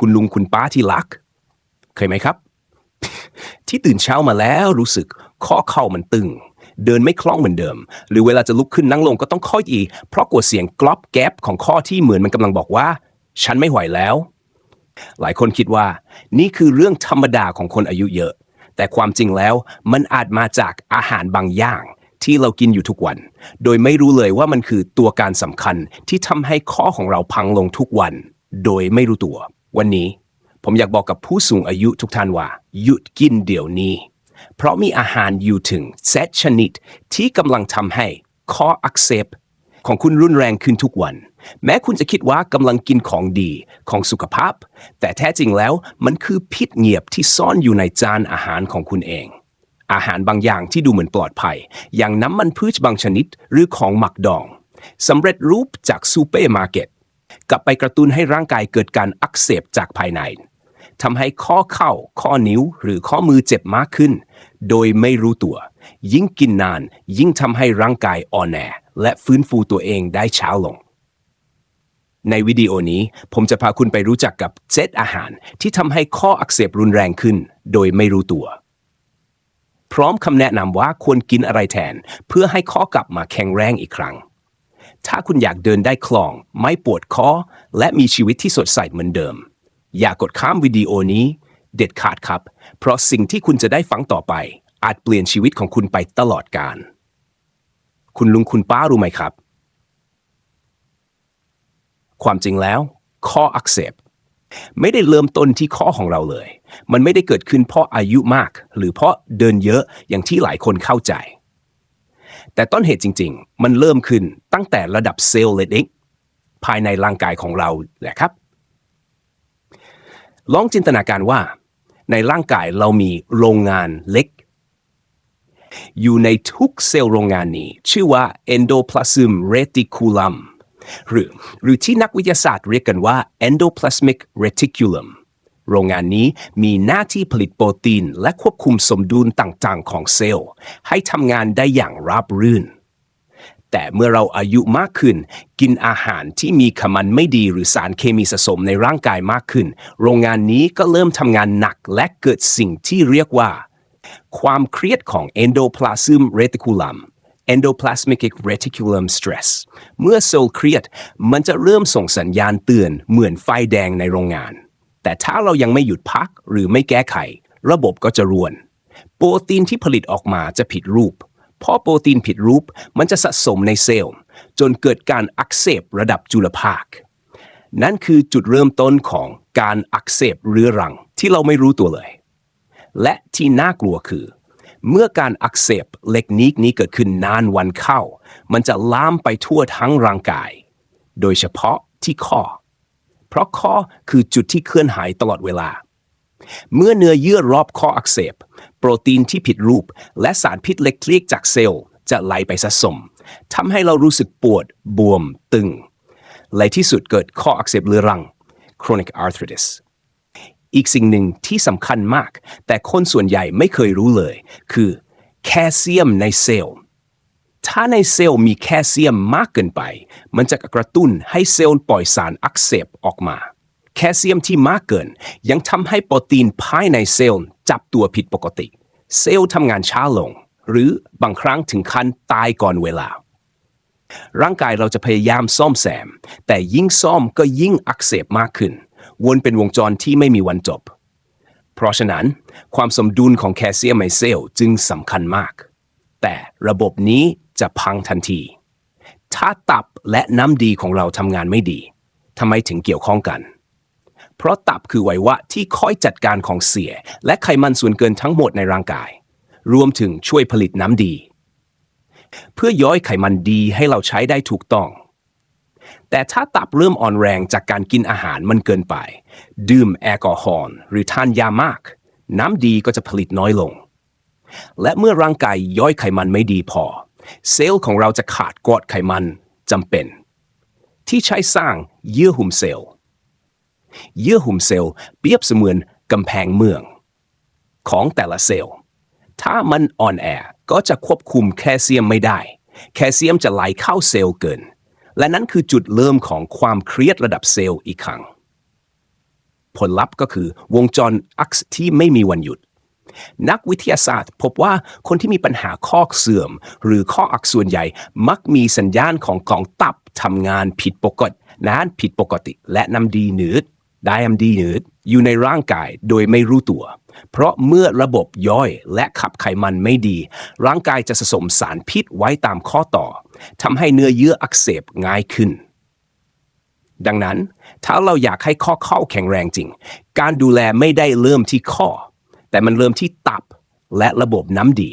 คุณลุงคุณป้าที่รัก เคยไหมครับ ที่ตื่นเช้ามาแล้วรู้สึกข้อเข่ามันตึง เดินไม่คล่องเหมือนเดิม หรือเวลาจะลุกขึ้นนั่งลงก็ต้องค่อยอีเพราะกลัวเสียงกรอบแก๊บของข้อที่เหมือนมันกำลังบอกว่า ฉันไม่ไหวแล้ว หลายคนคิดว่า นี่คือเรื่องธรรมดาของคนอายุเยอะ แต่ความจริงแล้วมันอาจมาจากอาหารบางอย่างที่เรากินอยู่ทุกวัน โดยไม่รู้เลยว่ามันคือตัวการสำคัญที่ทำให้ข้อของเราพังลงทุกวัน โดยไม่รู้ตัว วันนี้ผมอยากบอกกับผู้สูงอายุทุกท่านว่า หยุดกินเดี๋ยวนี้ เพราะมีอาหารอยู่ถึงเซตชนิดที่กำลังทำให้ข้ออักเสบของคุณรุนแรงขึ้นทุกวัน แม้คุณจะคิดว่ากำลังกินของดีของสุขภาพ แต่แท้จริงแล้วมันคือพิษเงียบที่ซ่อนอยู่ในจานอาหารของคุณเอง อาหารบางอย่างที่ดูเหมือนปลอดภัย อย่างน้ำมันพืชบางชนิดหรือของหมักดองสำเร็จรูปจากซูเปอร์มาร์เก็ต กลับไปกระตุ้นให้ร่างกายเกิดการอักเสบจากภายในทำให้ข้อเข่า ข้อนิ้วหรือข้อมือเจ็บมากขึ้น โดยไม่รู้ตัว ยิ่งกินนาน ยิ่งทำให้ร่างกายอ่อนแอและฟื้นฟูตัวเองได้ช้าลง ในวิดีโอนี้ผมจะพาคุณไปรู้จักกับเจ็ดอาหารที่ทำให้ข้ออักเสบรุนแรงขึ้น โดยไม่รู้ตัว พร้อมคำแนะนำว่าควรกินอะไรแทน เพื่อให้ข้อกลับมาแข็งแรงอีกครั้ง ถ้าคุณอยากเดินได้คล่อง ไม่ปวดคอ และมีชีวิตที่สดใสเหมือนเดิม อย่ากกดข้ามวิดีโอนี้ เด็ดขาดครับ เพราะสิ่งที่คุณจะได้ฟังต่อไป อาจเปลี่ยนชีวิตของคุณไปตลอดกาลคุณลุงคุณป้ารู้ไหมครับ ความจริงแล้ว ข้ออักเสบไม่ได้เริ่มต้นที่ข้อของเราเลย มันไม่ได้เกิดขึ้นเพราะอายุมาก หรือเพราะเดินเยอะอย่างที่หลายคนเข้าใจ แต่ต้นเหตุจริง ๆ มันเริ่มขึ้นตั้งแต่ระดับเซลล์เล็กๆภายในร่างกายของเราแหละครับ ลองจินตนาการว่า ในร่างกายเรามีโรงงานเล็ก อยู่ในทุกเซลล์โรงงานนี้ ชื่อว่า endoplasm reticulum หรือหรือที่นักวิทยาศาสตร์เรียกกันว่า endoplasmic reticulum โรงงานนี้มีหน้าที่ผลิตโปรตีน และควบคุมสมดุลต่างๆ ของเซลล์ ให้ทำงานได้อย่างราบรื่น แต่เมื่อเราอายุมากขึ้น กินอาหารที่มีขมันไม่ดีหรือสารเคมีสะสมในร่างกายมากขึ้น โรงงานนี้ก็เริ่มทำงานหนักและเกิดสิ่งที่เรียกว่า ความเครียดของ endoplasm reticulum endoplasmic reticulum stress เมื่อเซลล์เครียด มันจะเริ่มส่งสัญญาณเตือนเหมือนไฟแดงในโรงงาน แต่ถ้าเรายังไม่หยุดพักหรือไม่แก้ไข ระบบก็จะรวน โปรตีนที่ผลิตออกมาจะผิดรูป พอโปรตีนผิดรูปมันจะสะสมในเซลล์ จนเกิดการอักเสบระดับจุลภาค นั่นคือจุดเริ่มต้นของการอักเสบเรื้อรังที่เราไม่รู้ตัวเลย และที่น่ากลัวคือ เมื่อการอักเสบเล็กนิดนี้เกิดขึ้นนานวันเข้า มันจะลามไปทั่วทั้งร่างกาย โดยเฉพาะที่ข้อ เพราะข้อคือจุดที่เคลื่อนไหวตลอดเวลา เมื่อเนื้อเยื่อรอบข้ออักเสบ โปรตีนที่ผิดรูป และสารพิษเล็กเลียกจากเซลล์จะไหลไปสะสมทำให้เรารู้สึกปวด บวม ตึง และที่สุดเกิดข้ออักเสบเรื้อรัง chronic arthritis อีกสิ่งหนึ่งที่สำคัญมาก แต่คนส่วนใหญ่ไม่เคยรู้เลย คือ แคลเซียมในเซลล์ ถ้าในเซลล์มีแคลเซียมมากเกินไป มันจะกระตุ้นให้เซลล์ปล่อยสารอักเสบออกมา แคลเซียมที่มากเกิน ยังทำให้โปรตีนภายในเซลล์จับตัวผิดปกติ เซลล์ทำงานช้าลง หรือบางครั้งถึงขั้นตายก่อนเวลา ร่างกายเราจะพยายามซ่อมแซม แต่ยิ่งซ่อมก็ยิ่งอักเสบมากขึ้น วนเป็นวงจรที่ไม่มีวันจบ เพราะฉะนั้น ความสมดุลของแคลเซียมในเซลล์จึงสำคัญมาก แต่ระบบนี้ จะพังทันที ถ้าตับและน้ำดีของเราทำงานไม่ดีทำไมถึงเกี่ยวข้องกัน เพราะตับคือไวยวะที่คอยจัดการของเสีย และไขมันส่วนเกินทั้งหมดในร่างกาย รวมถึงช่วยผลิตน้ำดี เพื่อย่อยไขมันดีให้เราใช้ได้ถูกต้อง แต่ถ้าตับเริ่มอ่อนแรงจากการกินอาหารมันเกินไป ดื่มแอลกอฮอล์หรือทานยามาก น้ำดีก็จะผลิตน้อยลง และเมื่อร่างกายย่อยไขมันไม่ดีพอ เซลล์ของเราจะขาดกรดไขมันจำเป็น ที่ใช้สร้างเยื่อหุ้มเซลล์ เยื่อหุ้มเซลล์เปรียบเสมือนกำแพงเมือง ของแต่ละเซลล์ ถ้ามันอ่อนแอก็จะควบคุมแคลเซียมไม่ได้ แคลเซียมจะไหลเข้าเซลล์เกิน และนั่นคือจุดเริ่มของความเครียดระดับเซลล์อีกครั้ง ผลลัพธ์ก็คือวงจรอักซ์ที่ไม่มีวันหยุด นักวิทยาศาสตร์พบว่าคนที่มีปัญหาข้อเสื่อม หรือข้ออักส่วนใหญ่มักมีสัญญาณของกล่องตับทำงานผิดปกตินานผิดปกติ และน้ำดีหนืดไดอัมดีหนืดอยู่ในร่างกายโดยไม่รู้ตัว เพราะเมื่อระบบย่อยและขับไขมันไม่ดี ร่างกายจะสะสมสารพิษไว้ตามข้อต่อทำให้เนื้อเยื่ออักเสบง่ายขึ้น ดังนั้น ถ้าเราอยากให้ข้อเข้าแข็งแรงจริง การดูแลไม่ได้เริ่มที่ข้อ แต่มันเริ่มที่ตับและระบบน้ำดี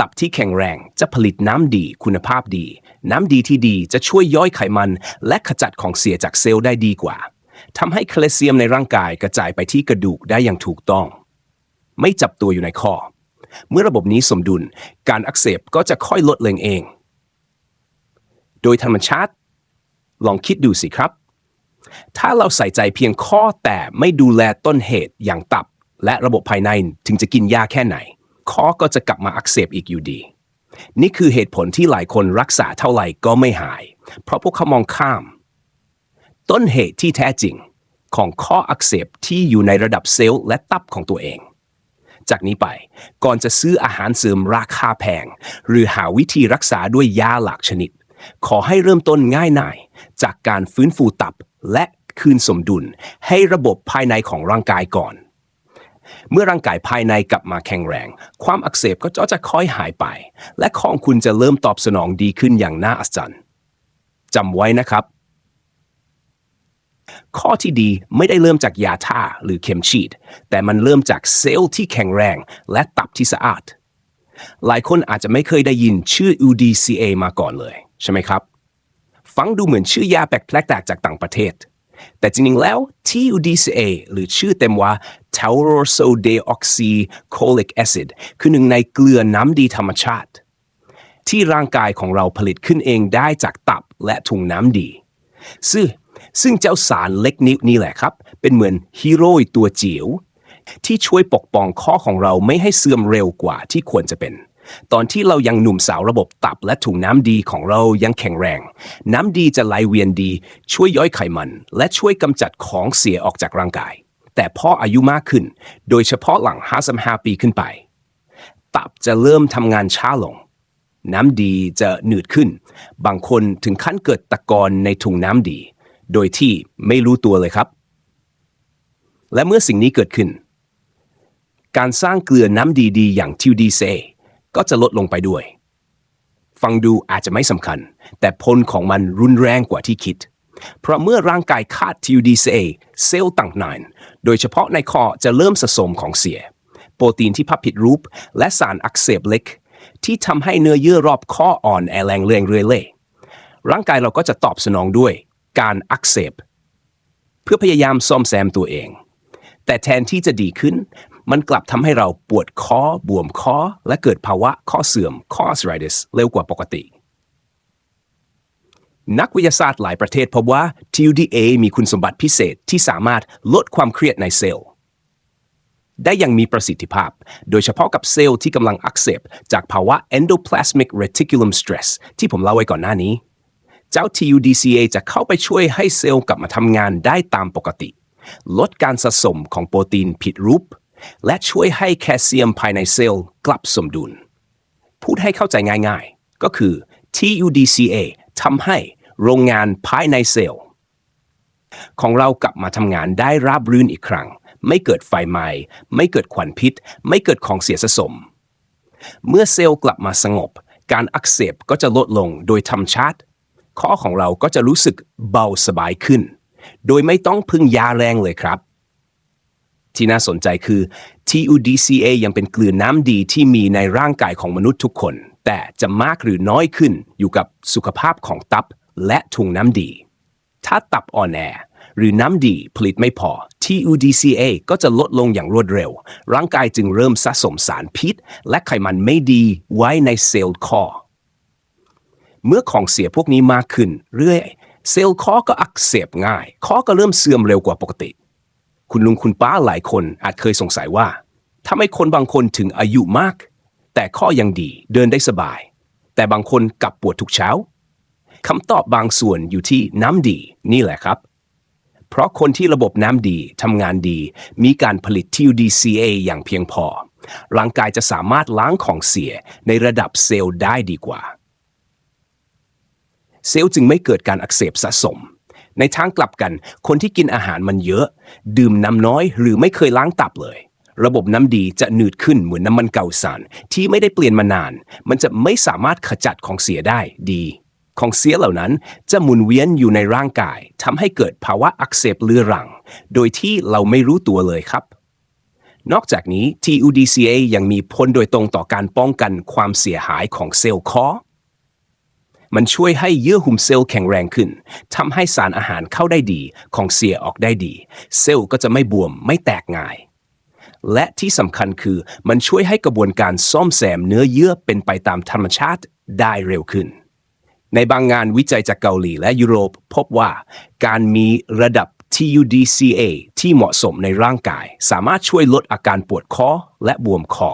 ตับที่แข็งแรงจะผลิตน้ำดีคุณภาพดี น้ำดีที่ดีจะช่วยย่อยไขมันและขจัดของเสียจากเซลล์ได้ดีกว่าทำให้แคลเซียมในร่างกายกระจายไปที่กระดูกได้อย่างถูกต้อง ไม่จับตัวอยู่ในข้อ เมื่อระบบนี้สมดุลการอักเสบก็จะค่อยลดลงเอง โดยธรรมชาติ ลองคิดดูสิครับ ถ้าเราใส่ใจเพียงข้อแต่ไม่ดูแลต้นเหตุอย่างตับ และระบบภายในถึงจะกินยาแค่ไหน ข้อก็จะกลับมาอักเสบอีกอยู่ดี นี่คือเหตุผลที่หลายคนรักษาเท่าไหร่ก็ไม่หาย เพราะพวกเขามองข้าม ต้นเหตุที่แท้จริงของข้ออักเสบที่อยู่ในระดับเซลล์และตับของตัวเอง จากนี้ไปก่อนจะซื้ออาหารเสริมราคาแพง หรือหาวิธีรักษาด้วยยาหลากชนิด ขอให้เริ่มต้นง่ายหน่ายจากการฟื้นฟูตับและคืนสมดุลให้ระบบภายในของร่างกายก่อน เมื่อร่างกายภายในกลับมาแข็งแรง ความอักเสบก็จะค่อยหายไป และของคุณจะเริ่มตอบสนองดีขึ้นอย่างน่าอัศจรรย์จำไว้นะครับ ข้อที่ดีไม่ได้เริ่มจากยาท่าหรือเข็มฉีด แต่มันเริ่มจากเซลล์ที่แข็งแรง และตับที่สะอาด หลายคนอาจจะไม่เคยได้ยินชื่อ UDCA มาก่อนเลย ใช่ไหมครับ ฟังดูเหมือนชื่อยาแปลกๆจากต่างประเทศ แต่จริงๆแล้ว TUDCA หรือชื่อเต็มว่า Taurosodeoxycholic acid คือหนึ่งในเกลือน้ำดีธรรมชาติ ที่ร่างกายของเราผลิตขึ้นเองได้จากตับและถุงน้ำดี ซึ่งซึ่งเจ้าสารเล็กนิดนี้แหละครับ เป็นเหมือนฮีโร่ตัวจิ๋วที่ช่วยปกป้องข้อของเราไม่ให้เสื่อมเร็วกว่าที่ควรจะเป็น ตอนที่เรายังหนุ่มสาวระบบตับและถุงน้ำดีของเรายังแข็งแรง น้ำดีจะไหลเวียนดี ช่วยย่อยไขมัน และช่วยกำจัดของเสียออกจากร่างกาย แต่พออายุมากขึ้น โดยเฉพาะหลัง 55 ปีขึ้นไป ตับจะเริ่มทำงานช้าลง น้ำดีจะหนืดขึ้น บางคนถึงขั้นเกิดตะกอนในถุงน้ำดี โดยที่ไม่รู้ตัวเลยครับ และเมื่อสิ่งนี้เกิดขึ้น การสร้างเกลือน้ำดีๆ อย่าง TUDC ก็จะลดลงไปด้วย ฟังดูอาจจะไม่สำคัญ แต่ผลของมันรุนแรงกว่าที่คิด เพราะเมื่อร่างกายขาด TUDCA เซลล์ต่างๆ โดยเฉพาะในคอจะเริ่มสะสมของเสีย โปรตีนที่พับผิดรูป และสารอักเสบเล็ก ที่ทำให้เนื้อเยื่อรอบข้ออ่อนแอแรงเรื่อยเรื่อยเลยร่างกายเราก็จะตอบสนองด้วย การอักเสบ เพื่อพยายามซ่อมแซมตัวเอง แต่แทนที่จะดีขึ้น มันกลับทำให้เราปวดคอบวมคอ และเกิดภาวะข้อเสื่อมข้อ arthritis เร็วกว่าปกติ นักวิทยาศาสตร์หลายประเทศพบว่า TUDA มีคุณสมบัติพิเศษที่สามารถลดความเครียดในเซลล์ ได้อย่างมีประสิทธิภาพ โดยเฉพาะกับเซลล์ที่กำลังอักเสบจากภาวะ endoplasmic reticulum stress ที่ผมเล่าไว้ก่อนหน้านี้ เจ้า TUDCA จะเข้าไปช่วยให้เซลล์กลับมาทำงานได้ตามปกติลดการสะสมของโปรตีนผิดรูป และช่วยให้แคลเซียมภายในเซลล์กลับสมดุล พูดให้เข้าใจง่ายๆ ก็คือ TUDCA ทำให้โรงงานภายในเซลล์ ของเรากลับมาทำงานได้ราบรื่นอีกครั้ง ไม่เกิดไฟไหม้ไม่เกิดควันพิษ ไม่เกิดของเสียสะสม เมื่อเซลล์กลับมาสงบ การอักเสบก็จะลดลงโดยธรรมชาติข้อของเราก็จะรู้สึกเบาสบายขึ้น โดยไม่ต้องพึ่งยาแรงเลยครับ ที่น่าสนใจคือ TUDCA ยังเป็นเกลือน้ำดีที่มีในร่างกายของมนุษย์ทุกคน แต่จะมากหรือน้อยขึ้นอยู่กับสุขภาพของตับและถุงน้ำดี ถ้าตับอ่อนแอหรือน้ำดีผลิตไม่พอ TUDCA ก็จะลดลงอย่างรวดเร็ว ร่างกายจึงเริ่มสะสมสารพิษ และไขมันไม่ดีไว้ในเซลล์คอ เมื่อของเสียพวกนี้มากขึ้นเรื่อย เซลล์คอก็อักเสบง่าย คอก็เริ่มเสื่อมเร็วกว่าปกติ คุณลุงคุณป้าหลายคนอาจเคยสงสัยว่าทำไมคนบางคนถึงอายุมาก แต่ข้อยังดีเดินได้สบาย แต่บางคนกลับปวดทุกเช้าคำตอบบางส่วนอยู่ที่น้ำดีนี่แหละครับ เพราะคนที่ระบบน้ำดีทำงานดี มีการผลิต TUDCA อย่างเพียงพอ ร่างกายจะสามารถล้างของเสียในระดับเซลล์ได้ดีกว่า เซลล์จึงไม่เกิดการอักเสบสะสม ในทางกลับกัน คนที่กินอาหารมันเยอะ ดื่มน้ำน้อย หรือไม่เคยล้างตับเลย ระบบน้ำดีจะหนืดขึ้นเหมือนน้ำมันเก่าสารที่ไม่ได้เปลี่ยนมานาน มันจะไม่สามารถขจัดของเสียได้ดี ของเสียเหล่านั้นจะหมุนเวียนอยู่ในร่างกายทำให้เกิดภาวะอักเสบเรื้อรัง โดยที่เราไม่รู้ตัวเลยครับนอกจากนี้ TUDCA ยังมีผลโดยตรงต่อการป้องกันความเสียหายของเซลล์คอ มันช่วยให้เยื่อหุ้มเซลล์แข็งแรงขึ้นทำให้สารอาหารเข้าได้ดี ของเสียออกได้ดี เซลล์ก็จะไม่บวมไม่แตกง่าย และที่สำคัญคือมันช่วยให้กระบวนการซ่อมแซมเนื้อเยื่อเป็นไปตามธรรมชาติได้เร็วขึ้น ในบางงานวิจัยจากเกาหลีและยุโรป พบว่าการมีระดับ TUDCA ที่เหมาะสมในร่างกาย สามารถช่วยลดอาการปวดคอและบวมคอ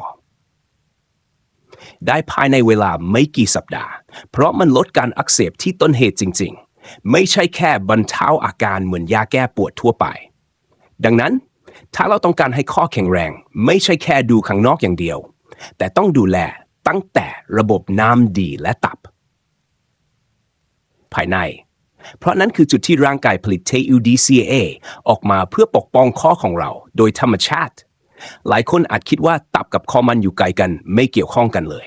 ได้ภายในเวลาไม่กี่สัปดาห์ เพราะมันลดการอักเสบที่ต้นเหตุจริง ๆ ไม่ใช่แค่บรรเทาอาการเหมือนยาแก้ปวดทั่วไป ดังนั้น ถ้าเราต้องการให้ข้อแข็งแรง ไม่ใช่แค่ดูข้างนอกอย่างเดียว แต่ต้องดูแลตั้งแต่ระบบน้ำดีและตับ ภายใน เพราะนั้นคือจุดที่ร่างกายผลิต TUDCA ออกมาเพื่อปกป้องข้อของเรา โดยธรรมชาติ หลายคนอาจคิดว่าตับกับคอมันอยู่ไกลกันไม่เกี่ยวข้องกันเลย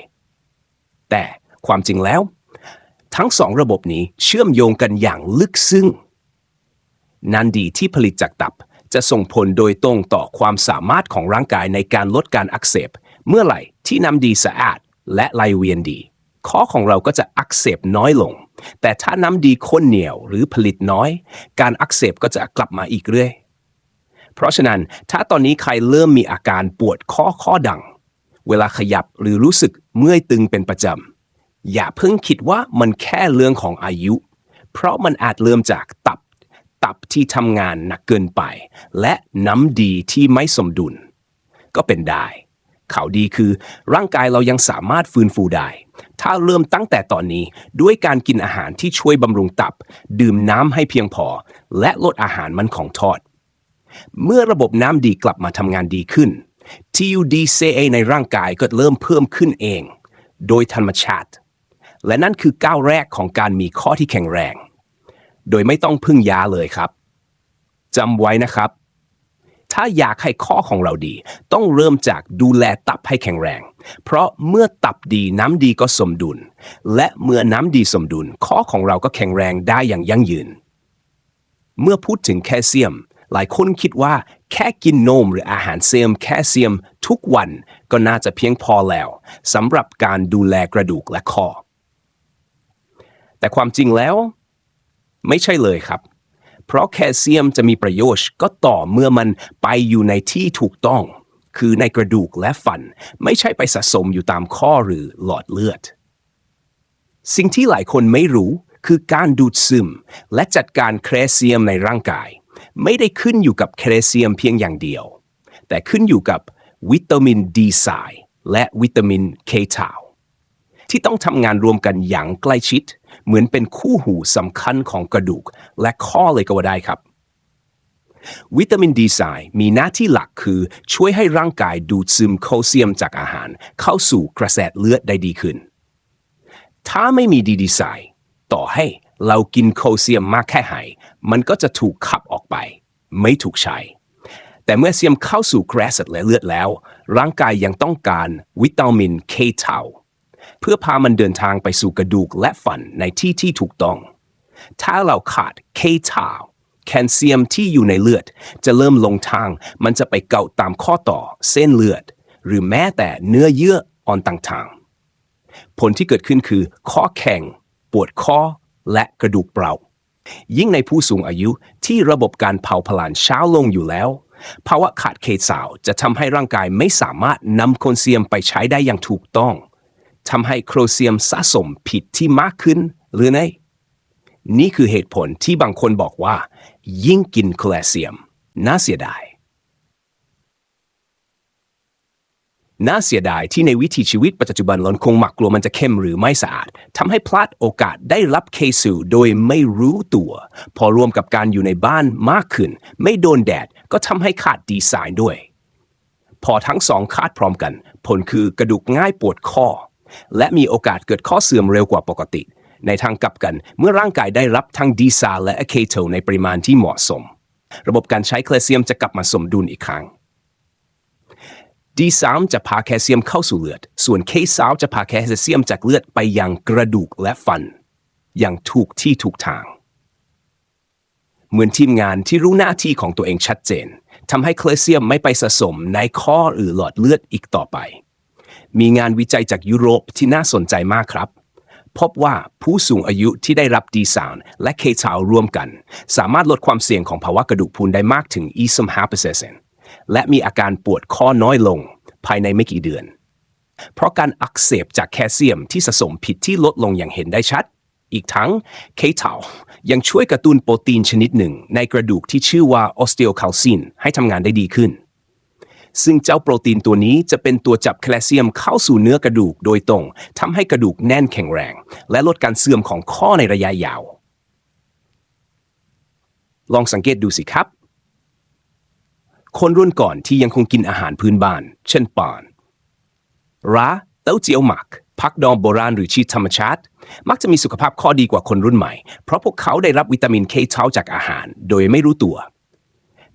แต่ความจริงแล้ว ทั้งสองระบบนี้เชื่อมโยงกันอย่างลึกซึ้งนันดีที่ผลิตจากตับจะส่งผลโดยตรงต่อความสามารถของร่างกายในการลดการอักเสบ เมื่อไหร่ที่น้ำดีสะอาดและไหลเวียนดีข้อของเราก็จะอักเสบน้อยลง แต่ถ้าน้ำดีข้นเหนียวหรือผลิตน้อย การอักเสบก็จะกลับมาอีกเรื่อย เพราะฉะนั้นถ้าตอนนี้ใครเริ่มมีอาการปวดข้อข้อดัง เวลาขยับหรือรู้สึกเมื่อยตึงเป็นประจำ อย่าเพิ่งคิดว่ามันแค่เรื่องของอายุ เพราะมันอาจเริ่มจากตับ ตับที่ทำงานหนักเกินไป และน้ำดีที่ไม่สมดุล ก็เป็นได้ข่าวดีคือร่างกายเรายังสามารถฟื้นฟูได้ ถ้าเริ่มตั้งแต่ตอนนี้ด้วยการกินอาหารที่ช่วยบำรุงตับ ดื่มน้ำให้เพียงพอ และลดอาหารมันของทอด เมื่อระบบน้ำดีกลับมาทำงานดีขึ้น TUDCA ในร่างกายก็เริ่มเพิ่มขึ้นเอง โดยธรรมชาติ และนั่นคือก้าวแรกของการมีข้อที่แข็งแรง โดยไม่ต้องพึ่งยาเลยครับจำไว้นะครับ ถ้าอยากให้ข้อของเราดี ต้องเริ่มจากดูแลตับให้แข็งแรง เพราะเมื่อตับดีน้ำดีก็สมดุล และเมื่อน้ำดีสมดุล ข้อของเราก็แข็งแรงได้อย่างยั่งยืน เมื่อพูดถึงแคลเซียม หลายคนคิดว่าแค่กินนมหรืออาหารเสริมแคลเซียมทุกวันก็น่าจะเพียงพอแล้วสำหรับการดูแลกระดูกและคอ แต่ความจริงแล้ว ไม่ใช่เลยครับ เพราะแคลเซียมจะมีประโยชน์ก็ต่อเมื่อมันไปอยู่ในที่ถูกต้อง คือในกระดูกและฟัน ไม่ใช่ไปสะสมอยู่ตามข้อหรือหลอดเลือด สิ่งที่หลายคนไม่รู้คือการดูดซึมและจัดการแคลเซียมในร่างกาย ไม่ได้ขึ้นอยู่กับแคลเซียมเพียงอย่างเดียว แต่ขึ้นอยู่กับวิตามินดีไซและวิตามินเคทาวที่ต้องทำงานรวมกันอย่างใกล้ชิด เหมือนเป็นคู่หูสำคัญของกระดูก และข้อเลยก็ว่าได้ครับ วิตามินดีไซมีหน้าที่หลักคือช่วยให้ร่างกายดูดซึมแคลเซียมจากอาหาร เข้าสู่กระแสเลือดได้ดีขึ้น ถ้าไม่มีดีดีไซ ต่อให้เรากินแคลเซียมมากแค่ไหนมันก็จะถูกขับออกไป ไม่ถูกใช้ แต่เมื่อเซียมเข้าสู่กระแสและเลือดแล้ว ร่างกายยังต้องการวิตามินเคเทาเพื่อพามันเดินทางไปสู่กระดูกและฟันในที่ที่ถูกต้อง ถ้าเราขาดเคเทาแคลเซียมที่อยู่ในเลือด จะเริ่มลงทาง มันจะไปเกาตามข้อต่อ เส้นเลือด หรือแม้แต่เนื้อเยื่ออ่อนต่างๆ ผลที่เกิดขึ้นคือข้อแข็ง ปวดข้อและกระดูกเปล่า ยิ่งในผู้สูงอายุที่ระบบการเผาผลาญช้าลงอยู่แล้ว ภาวะขาดเคสาวจะทำให้ร่างกายไม่สามารถนำโคลเซียมไปใช้ได้อย่างถูกต้องทำให้โคลเซียมสะสมผิดที่มากขึ้นหรือไงนี่คือเหตุผลที่บางคนบอกว่า ยิ่งกินแคลเซียม น่าเสียดาย น่าเสียดายที่ในวิถีชีวิตปัจจุบันเราคงหมักกลัวมันจะเข้มหรือไม่สะอาดทำให้พลาดโอกาสได้รับเคสูโดยไม่รู้ตัว พอรวมกับการอยู่ในบ้านมากขึ้น ไม่โดนแดดก็ทำให้ขาดดีไซน์ด้วย พอทั้งสองขาดพร้อมกัน ผลคือกระดูกง่ายปวดข้อ และมีโอกาสเกิดข้อเสื่อมเร็วกว่าปกติ ในทางกลับกันเมื่อร่างกายได้รับทั้งดีไซน์และอะเคโตในปริมาณที่เหมาะสม ระบบการใช้แคลเซียมจะกลับมาสมดุลอีกครั้ง D3 จะพาแคลเซียมเข้าสู่เลือด ส่วน K3 จะพาแคลเซียมจากเลือดไปยังกระดูกและฟัน อย่างถูกที่ถูกทาง เหมือนทีมงานที่รู้หน้าที่ของตัวเองชัดเจนทำให้แคลเซียมไม่ไปสะสมในข้อหรือหลอดเลือดอีกต่อไป มีงานวิจัยจากยุโรปที่น่าสนใจมากครับ พบว่าผู้สูงอายุที่ได้รับดีซาวและเคทาวร่วมกัน สามารถลดความเสี่ยงของภาวะกระดูกพรุนได้มากถึง 25% และมีอาการปวดข้อน้อยลงภายในไม่กี่เดือน เพราะการอักเสบจากแคลเซียมที่สะสมผิดที่ลดลงอย่างเห็นได้ชัด อีกทั้งเคทายังช่วยกระตุ้นโปรตีนชนิดหนึ่งในกระดูกที่ชื่อว่าออสเ e โอคาลซินให้ทำงานได้ดีขึ้น ซึ่งเจ้าโปรตีนตัวนี้จะเป็นตัวจับแคลเซียมเข้าสู่เนื้อกระดูกโดยตรงทำให้กระดูกแน่นแข็งแรง และลดการเสื่อมของข้อในระยะยาวลองสังเกตดูสิครับ คนรุ่นก่อนที่ยังคงกินอาหารพื้นบ้าน เช่นปานร้าเต้าเจียวหมักพักดองโบราณหรือชีสธรรมชาติ มักจะมีสุขภาพข้อดีกว่าคนรุ่นใหม่ เพราะพวกเขาได้รับวิตามินเคเช้าจากอาหาร โดยไม่รู้ตัว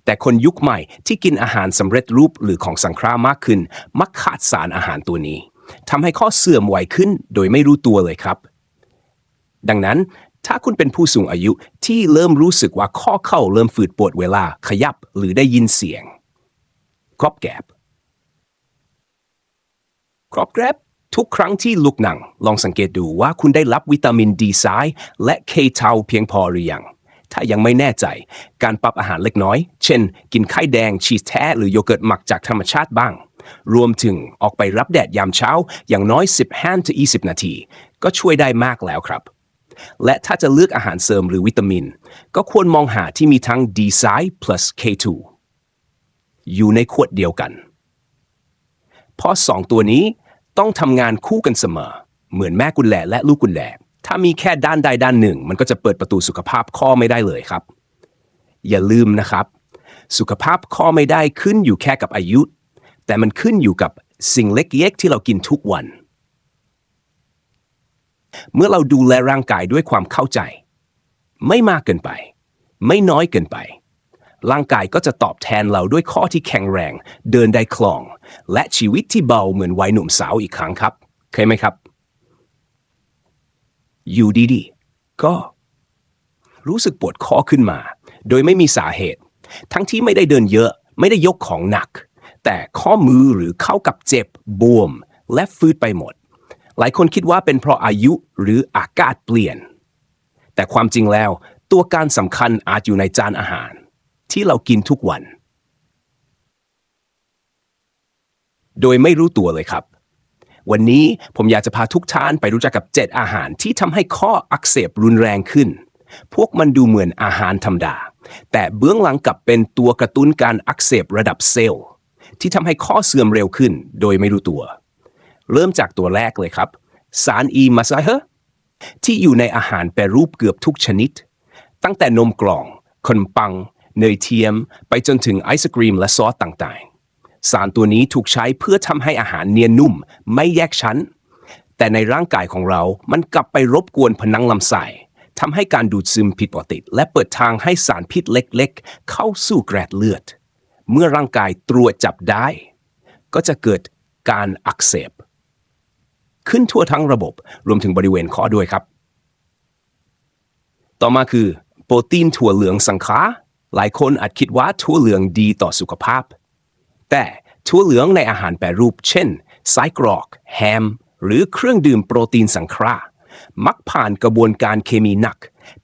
แต่คนยุคใหม่ที่กินอาหารสำเร็จรูปหรือของสังเคราะห์มากขึ้น มักขาดสารอาหารตัวนี้ทำให้ข้อเสื่อมไวขึ้นโดยไม่รู้ตัวเลยครับ ดังนั้น ถ้าคุณเป็นผู้สูงอายุที่เริ่มรู้สึกว่าข้อเข่าเริ่มฝืดปวดเวลาขยับหรือได้ยินเสียงครอบแกรบครอบแกรบทุกครั้งที่ลุกนั่ง ลองสังเกตดูว่าคุณได้รับวิตามินดีไซน์และเคเทาเพียงพอหรือยัง ถ้ายังไม่แน่ใจ การปรับอาหารเล็กน้อย เช่น กินไข่แดงชีสแท้หรือโยเกิร์ตหมักจากธรรมชาติบ้าง รวมถึงออกไปรับแดดยามเช้าอย่างน้อย 15-20 นาที ก็ช่วยได้มากแล้วครับ และถ้าจะเลือกอาหารเสริมหรือวิตามิน ก็ควรมองหาที่มีทั้ง D ไซ plus K2 อยู่ในขวดเดียวกัน เพราะสองตัวนี้ต้องทำงานคู่กันเสมอ เหมือนแม่กุญแจและลูกกุญแจถ้ามีแค่ด้านใดด้านหนึ่ง มันก็จะเปิดประตูสุขภาพข้อไม่ได้เลยครับ อย่าลืมนะครับ สุขภาพข้อไม่ได้ขึ้นอยู่แค่กับอายุ แต่มันขึ้นอยู่กับสิ่งเล็กๆที่เรากินทุกวัน เมื่อเราดูแลร่างกายด้วยความเข้าใจ ไม่มากเกินไป ไม่น้อยเกินไป ร่างกายก็จะตอบแทนเราด้วยข้อที่แข็งแรง เดินได้คล่อง และชีวิตที่เบาเหมือนวัยหนุ่มสาวอีกครั้งครับเคยไหมครับ อยู่ดีๆ ก็ รู้สึกปวดคอขึ้นมา โดยไม่มีสาเหตุ ทั้งที่ไม่ได้เดินเยอะ ไม่ได้ยกของหนัก แต่ข้อมือหรือเข้ากับเจ็บบวม และฟืดไปหมด หลายคนคิดว่าเป็นเพราะอายุหรืออากาศเปลี่ยน แต่ความจริงแล้ว ตัวการสำคัญอาจอยู่ในจานอาหาร ที่เรากินทุกวัน โดยไม่รู้ตัวเลยครับ วันนี้ผมอยากจะพาทุกท่านไปรู้จักกับ 7 อาหารที่ทำให้ข้ออักเสบรุนแรงขึ้น พวกมันดูเหมือนอาหารธรรมดา แต่เบื้องหลังกลับเป็นตัวกระตุ้นการอักเสบระดับเซลล์ ที่ทำให้ข้อเสื่อมเร็วขึ้น โดยไม่รู้ตัว เริ่มจากตัวแรกเลยครับ สารอีมาซาเฮที่อยู่ในอาหารแปรรูปเกือบทุกชนิด ตั้งแต่นมกล่องขนมปัง เนยเทียม ไปจนถึงไอศกรีมและซอสต่างๆ สารตัวนี้ถูกใช้เพื่อทำให้อาหารเนียนนุ่ม ไม่แยกชั้น แต่ในร่างกายของเรา มันกลับไปรบกวนผนังลำไส้ทำให้การดูดซึมผิดปกติ และเปิดทางให้สารพิษเล็กๆ เข้าสู่แกรดเลือด เมื่อร่างกายตรวจจับได้ ก็จะเกิดการอักเสบ ขึ้นทั่วทั้งระบบ รวมถึงบริเวณข้อด้วยครับ ต่อมาคือ โปรตีนถั่วเหลืองสังเคราะห์หลายคนอาจคิดว่าถั่วเหลืองดีต่อสุขภาพ แต่ถั่วเหลืองในอาหารแปรรูป เช่นไส้กรอก แฮม หรือเครื่องดื่มโปรตีนสังเคราะห์มักผ่านกระบวนการเคมีหนัก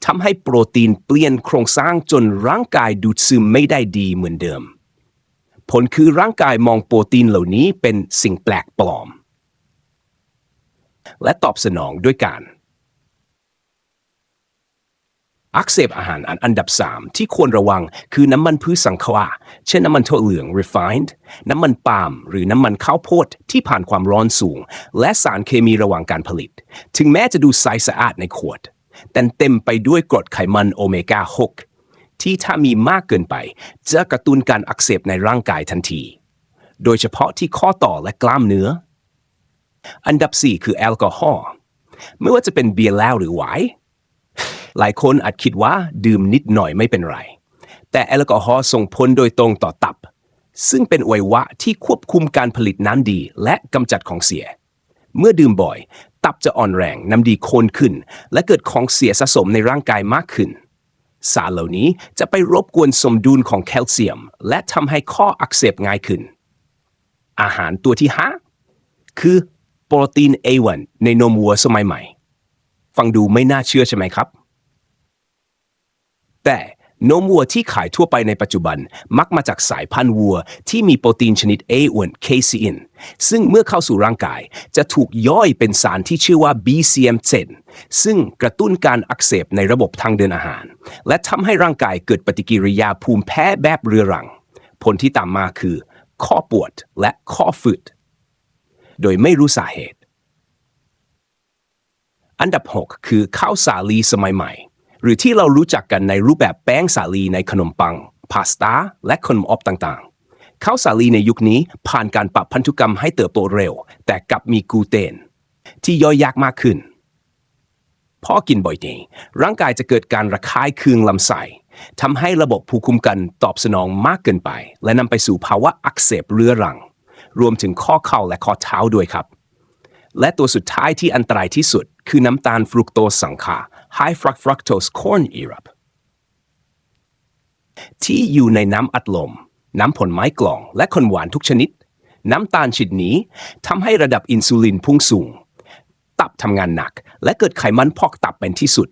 ทำให้โปรตีนเปลี่ยนโครงสร้างจนร่างกายดูดซึมไม่ได้ดีเหมือนเดิม ผลคือร่างกายมองโปรตีนเหล่านี้เป็นสิ่งแปลกปลอม และตอบสนองด้วยการ อักเสบอาหารอันอันดับ 3 ที่ควรระวังคือน้ำมันพืชสังขวาะห์เช่นน้ำมันถั่วเหลือง refined น้ำมันปาล์มหรือน้ำมันข้าวโพดที่ผ่านความร้อนสูง และสารเคมีระหว่างการผลิต ถึงแม้จะดูใสสะอาดในขวด แต่เต็มไปด้วยกรดไขมันโอเมก้า 6 ที่ถ้ามีมากเกินไป จะกระตุ้นการอักเสบในร่างกายทันที โดยเฉพาะที่ข้อต่อและกล้ามเนื้อ อันดับ4คือแอลกอฮอล์ไม่ว่าจะเป็นเบียร์แล้วหรือไวน์หลายคนอาจคิดว่าดื่มนิดหน่อยไม่เป็นไร แต่แอลกอฮอล์ส่งผลโดยตรงต่อตับ ซึ่งเป็นอวัยวะที่ควบคุมการผลิตน้ำดีและกำจัดของเสีย เมื่อดื่มบ่อย ตับจะอ่อนแรงน้ำดีโคนขึ้น และเกิดของเสียสะสมในร่างกายมากขึ้น สารเหล่านี้จะไปรบกวนสมดุลของแคลเซียม และทำให้ข้ออักเสบง่ายขึ้น อาหารตัวที่ห้าคือ โปรตีน A1 ในนมวัวสมัยใหม่ ฟังดูไม่น่าเชื่อใช่ไหมครับ แต่นมวัวที่ขายทั่วไปในปัจจุบันมักมาจากสายพันธุ์วัว ที่มีโปรตีนชนิด A1 casein ซึ่งเมื่อเข้าสู่ร่างกาย จะถูกย่อยเป็นสารที่ชื่อว่า BCM7 ซึ่งกระตุ้นการอักเสบในระบบทางเดินอาหาร และทำให้ร่างกายเกิดปฏิกิริยาภูมิแพ้แบบเรื้อรัง ผลที่ตามมาคือ ข้อปวดและข้อฝืด โดยไม่รู้สาเหตุ อันดับ 6 คือข้าวสาลีสมัยใหม่ หรือที่เรารู้จักกันในรูปแบบแป้งสาลีในขนมปัง พาสต้าและขนมอบต่างๆ ข้าวสาลีในยุคนี้ผ่านการปรับพันธุกรรมให้เติบโตเร็ว แต่กลับมีกลูเตน ที่ย่อยยากมากขึ้นพอกินบ่อยนี้ร่างกายจะเกิดการระคายเคืองลำไส้ทำให้ระบบภูมิคุ้มกันตอบสนองมากเกินไป และนำไปสู่ภาวะอักเสบเรื้อรัง รวมถึงข้อเข่าและข้อเท้าด้วยครับ และตัวสุดท้ายที่อันตรายที่สุด คือน้ำตาลฟรุกโตสสังขา High fructose corn syrup ที่อยู่ในน้ำอัดลม น้ำผลไม้กล่อง และคนหวานทุกชนิด น้ำตาลชนิดนี้ทำให้ระดับอินซูลินพุ่งสูง ตับทำงานหนัก และเกิดไขมันพอกตับเป็นที่สุด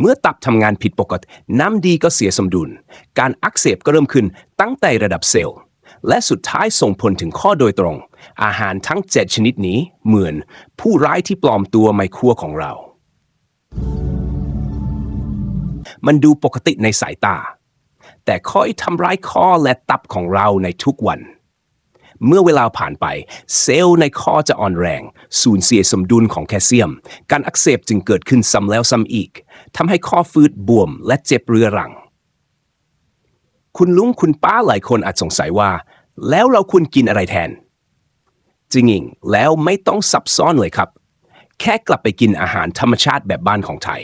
เมื่อตับทำงานผิดปกติ น้ำดีก็เสียสมดุล การอักเสบก็เริ่มขึ้นตั้งแต่ระดับเซลล์ และสุดท้ายส่งผลถึงข้อโดยตรง อาหารทั้ง 7 ชนิดนี้เหมือนผู้ร้ายที่ปลอมตัวในครัวของเรา มันดูปกติในสายตา แต่คอยทำร้ายข้อและตับของเราในทุกวัน เมื่อเวลาผ่านไป เซลล์ในข้อจะอ่อนแรง สูญเสียสมดุลของแคลเซียม การอักเสบจึงเกิดขึ้นซ้ำแล้วซ้ำอีกทำให้ข้อฟืดบวมและเจ็บเรื้อรัง คุณลุงคุณป้าหลายคนอาจสงสัยว่า แล้วเราควรกินอะไรแทน จริงๆ แล้วไม่ต้องซับซ้อนเลยครับ แค่กลับไปกินอาหารธรรมชาติแบบบ้านของไทย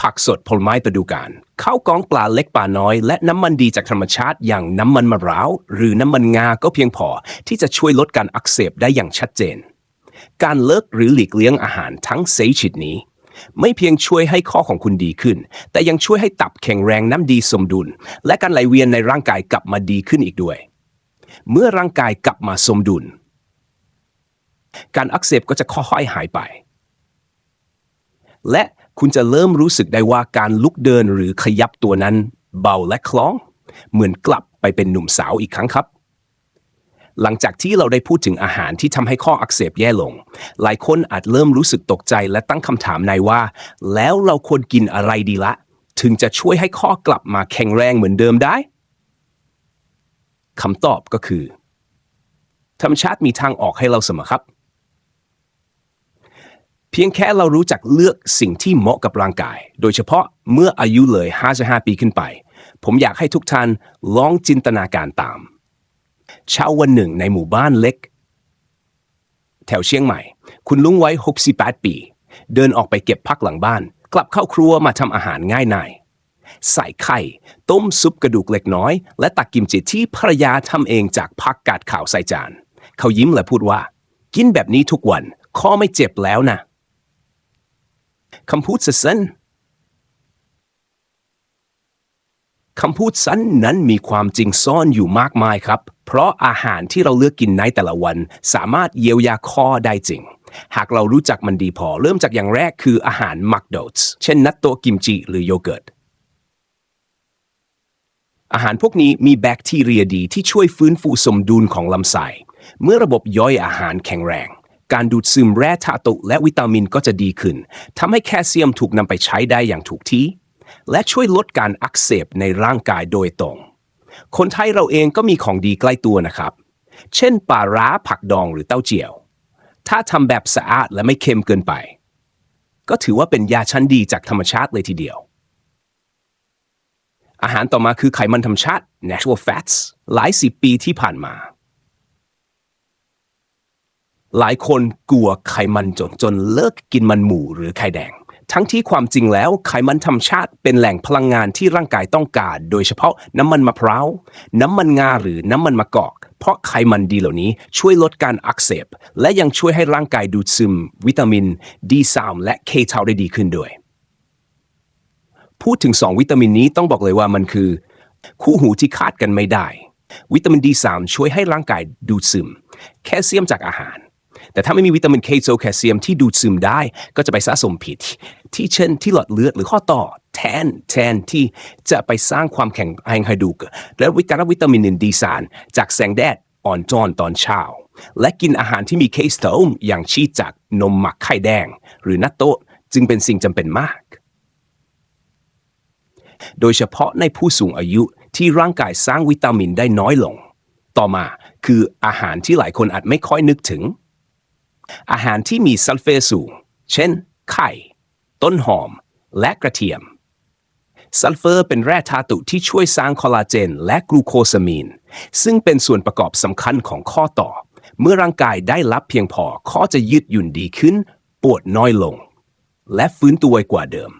ผักสดผลไม้ฤดูกาลข้าวกล้องปลาเล็กปลาน้อย และน้ำมันดีจากธรรมชาติอย่างน้ำมันมะพร้าว หรือน้ำมันงาก็เพียงพอ ที่จะช่วยลดการอักเสบได้อย่างชัดเจน การเลิกหรือหลีกเลี่ยงอาหารทั้งเซชิดนี้ ไม่เพียงช่วยให้ข้อของคุณดีขึ้น แต่ยังช่วยให้ตับแข็งแรงน้ำดีสมดุล และการไหลเวียนในร่างกายกลับมาดีขึ้นอีกด้วย เมื่อร่างกายกลับมาสมดุล การอักเสบก็จะค่อยๆหายไป และคุณจะเริ่มรู้สึกได้ว่าการลุกเดินหรือขยับตัวนั้น เบาและคล้อง เหมือนกลับไปเป็นหนุ่มสาวอีกครั้งครับ หลังจากที่เราได้พูดถึงอาหารที่ทำให้ข้ออักเสบแย่ลง หลายคนอาจเริ่มรู้สึกตกใจและตั้งคำถามในว่า แล้วเราควรกินอะไรดีละ ถึงจะช่วยให้ข้อกลับมาแข็งแรงเหมือนเดิมได้คำตอบก็คือ ธรรมชาติมีทางออกให้เราเสมอครับ เพียงแค่เรารู้จักเลือกสิ่งที่เหมาะกับร่างกาย โดยเฉพาะเมื่ออายุเลย 55 ปีขึ้นไป ผมอยากให้ทุกท่านลองจินตนาการตาม เช้าวันหนึ่งในหมู่บ้านเล็ก แถวเชียงใหม่ คุณลุงไว้ 68 ปี เดินออกไปเก็บพักหลังบ้าน กลับเข้าครัวมาทำอาหารง่ายนายใส่ไข่ ต้มซุปกระดูกเล็กน้อย และตักกิมจิที่ภรรยาทำเองจากผักกาดขาวใส่จาน เขายิ้มและพูดว่า กินแบบนี้ทุกวัน ข้อไม่เจ็บแล้วนะคำพูดสั้นๆ คำพูดสั้นนั้นมีความจริงซ่อนอยู่มากมายครับ เพราะอาหารที่เราเลือกกินในแต่ละวัน สามารถเยียวยาข้อได้จริง หากเรารู้จักมันดีพอ เริ่มจากอย่างแรกคืออาหารมักโดดเช่นนัตโตกิมจิหรือโยเกิร์ตอาหารพวกนี้มีแบคทีเรียดีที่ช่วยฟื้นฟูสมดุลของลำไส้เมื่อระบบย่อยอาหารแข็งแรง การดูดซึมแร่ธาตุและวิตามินก็จะดีขึ้นทำให้แคลเซียมถูกนำไปใช้ได้อย่างถูกที่ และช่วยลดการอักเสบในร่างกายโดยตรง คนไทยเราเองก็มีของดีใกล้ตัวนะครับ เช่นปลาร้าผักดองหรือเต้าเจี้ยว ถ้าทำแบบสะอาดและไม่เค็มเกินไป ก็ถือว่าเป็นยาชั้นดีจากธรรมชาติเลยทีเดียว อาหารต่อมาคือไขมันธรรมชาติ natural fats หลายสิบปีที่ผ่านมา หลายคนกลัวไขมันจนจนเลิกกินมันหมูหรือไข่แดง ทั้งที่ความจริงแล้วไขมันธรรมชาติเป็นแหล่งพลังงานที่ร่างกายต้องการ โดยเฉพาะน้ำมันมะพร้าว น้ำมันงาหรือน้ำมันมะกอก เพราะไขมันดีเหล่านี้ช่วยลดการอักเสบ และยังช่วยให้ร่างกายดูดซึม วิตามิน D3 และ K เทาได้ดีขึ้นด้วย พูดถึง 2 วิตามินนี้ต้องบอกเลยว่ามันคือ คู่หูที่คาดกันไม่ได้ วิตามิน D3 ช่วยให้ร่างกายดูดซึม แคลเซียมจากอาหาร แต่ถ้าไม่มีวิตามินเคโซแคลเซียมที่ดูดซึมได้ ก็จะไปสะสมผิด ที่เช่นที่หลอดเลือดหรือข้อต่อแทนแทนที่จะไปสร้างความแข็งแรงให้ดูกและวิตามินวิตามินดีสารจากแสงแดดอ่อนจอนตอนเช้า และกินอาหารที่มีเคสโตมอย่างชีสจากนมหมักไข่แดง หรือนัตโตจึงเป็นสิ่งจำเป็นมาก โดยเฉพาะในผู้สูงอายุที่ร่างกายสร้างวิตามินได้น้อยลง ต่อมาคืออาหารที่หลายคนอาจไม่ค่อยนึกถึง อาหารที่มีซัลเฟอร์สูง เช่น ไข่ ต้นหอม และกระเทียม ซัลเฟอร์เป็นแร่ธาตุที่ช่วยสร้างคอลลาเจน และกลูโคซามีน ซึ่งเป็นส่วนประกอบสำคัญของข้อต่อ เมื่อร่างกายได้รับเพียงพอ ข้อจะยืดหยุ่นดีขึ้น ปวดน้อยลง และฟื้นตัวกว่าเดิม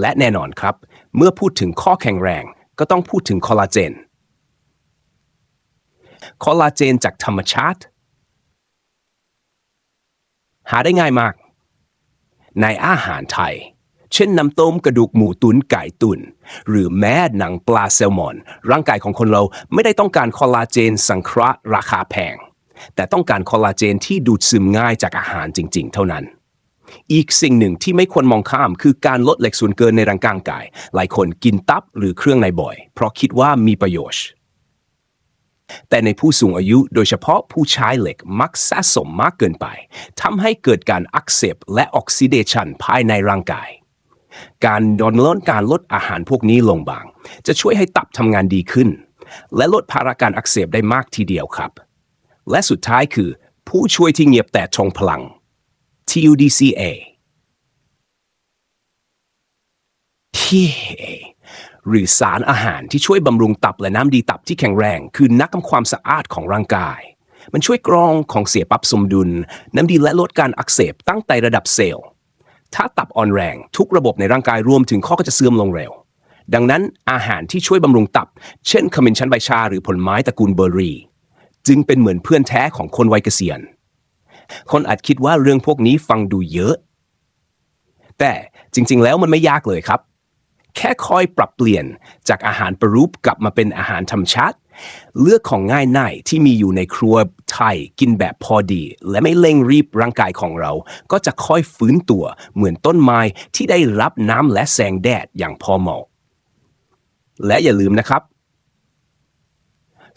และแน่นอนครับ เมื่อพูดถึงข้อแข็งแรง ก็ต้องพูดถึงคอลลาเจน คอลลาเจนจากธรรมชาติ หาได้ง่ายมาก ในอาหารไทย เช่นน้ำต้มกระดูกหมูตุนไก่ตุน หรือแม้หนังปลาแซลมอน ร่างกายของคนเราไม่ได้ต้องการคอลลาเจนสังเคราะห์ราคาแพง แต่ต้องการคอลลาเจนที่ดูดซึมง่ายจากอาหารจริง ๆ เท่านั้นอีกสิ่งหนึ่งที่ไม่ควรมองข้ามคือการลดเหล็กส่วนเกินในร่างกาย หลายคนกินตับหรือเครื่องในบ่อย เพราะคิดว่ามีประโยชน์ แต่ในผู้สูงอายุโดยเฉพาะผู้ใช้เหล็กมักสะสมมากเกินไปทำให้เกิดการอักเสบและออกซิเดชันภายในร่างกาย การดอนลดการลดอาหารพวกนี้ลงบาง จะช่วยให้ตับทำงานดีขึ้น และลดภาระการอักเสบได้มากทีเดียวครับ และสุดท้ายคือ ผู้ช่วยที่เงียบแต่ทรงพลัง TUDCA TA หรือสารอาหารที่ช่วยบำรุงตับและน้ำดีตับที่แข็งแรง คือนักทำความสะอาดของร่างกาย มันช่วยกรองของเสียปรับสมดุล น้ำดีและลดการอักเสบตั้งแต่ระดับเซลล์ ถ้าตับอ่อนแรงทุกระบบในร่างกายรวมถึงข้อก็จะเสื่อมลงเร็ว ดังนั้นอาหารที่ช่วยบำรุงตับ เช่นขมิ้นชันใบชาหรือผลไม้ตระกูลเบอร์รี่ จึงเป็นเหมือนเพื่อนแท้ของคนวัยเกษียณ คนอาจคิดว่าเรื่องพวกนี้ฟังดูเยอะ แต่จริง ๆ แล้วมันไม่ยากเลยครับ แค่คอยปรับเปลี่ยนจากอาหารประรูปกลับมาเป็นอาหารธรรมชาติ เลือกของง่ายน่ายที่มีอยู่ในครัวไทยกินแบบพอดี และไม่เร่งรีบร่างกายของเรา ก็จะค่อยฟื้นตัวเหมือนต้นไม้ที่ได้รับน้ำและแสงแดดอย่างพอเหมาะ และอย่าลืมนะครับ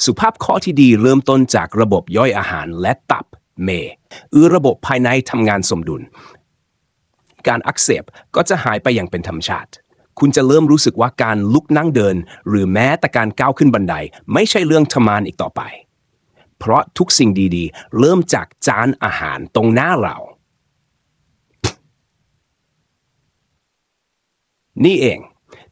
สุขภาพข้อที่ดีเริ่มต้นจากระบบย่อยอาหารและตับเมอือระบบภายในทำงานสมดุล การอักเสบก็จะหายไปอย่างเป็นธรรมชาติ คุณจะเริ่มรู้สึกว่าการลุกนั่งเดิน หรือแม้แต่การก้าวขึ้นบันได ไม่ใช่เรื่องทมานอีกต่อไป เพราะทุกสิ่งดีๆ เริ่มจากจานอาหารตรงหน้าเรา นี่เอง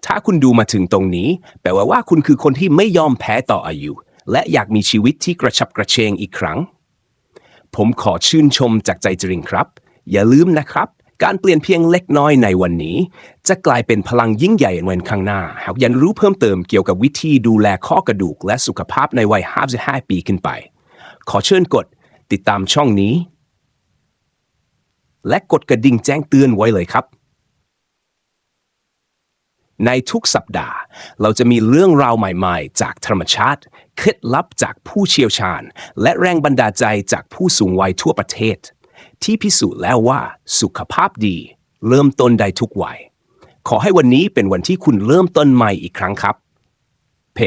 ถ้าคุณดูมาถึงตรงนี้ แปลว่าว่าคุณคือคนที่ไม่ยอมแพ้ต่ออายุ และอยากมีชีวิตที่กระฉับกระเฉงอีกครั้ง ผมขอชื่นชมจากใจจริงครับ อย่าลืมนะครับ การเปลี่ยนเพียงเล็กน้อยในวันนี้ จะกลายเป็นพลังยิ่งใหญ่ในวันข้างหน้า หากยากรู้เพิ่มเติมเกี่ยวกับวิธีดูแลข้อกระดูกและสุขภาพในวัย 55 ปีขึ้นไป ขอเชิญกดติดตามช่องนี้ และกดกระดิ่งแจ้งเตือนไว้เลยครับ ในทุกสัปดาห์ เราจะมีเรื่องราวใหม่ๆ จากธรรมชาติ เคล็ดลับจากผู้เชี่ยวชาญ และแรงบันดาลใจจากผู้สูงวัยทั่วประเทศ ที่พิสูจน์แล้วว่าสุขภาพดี เริ่มต้นได้ทุกวัย ขอให้วันนี้เป็นวันที่คุณเริ่มต้นใหม่อีกครั้งครับ เพ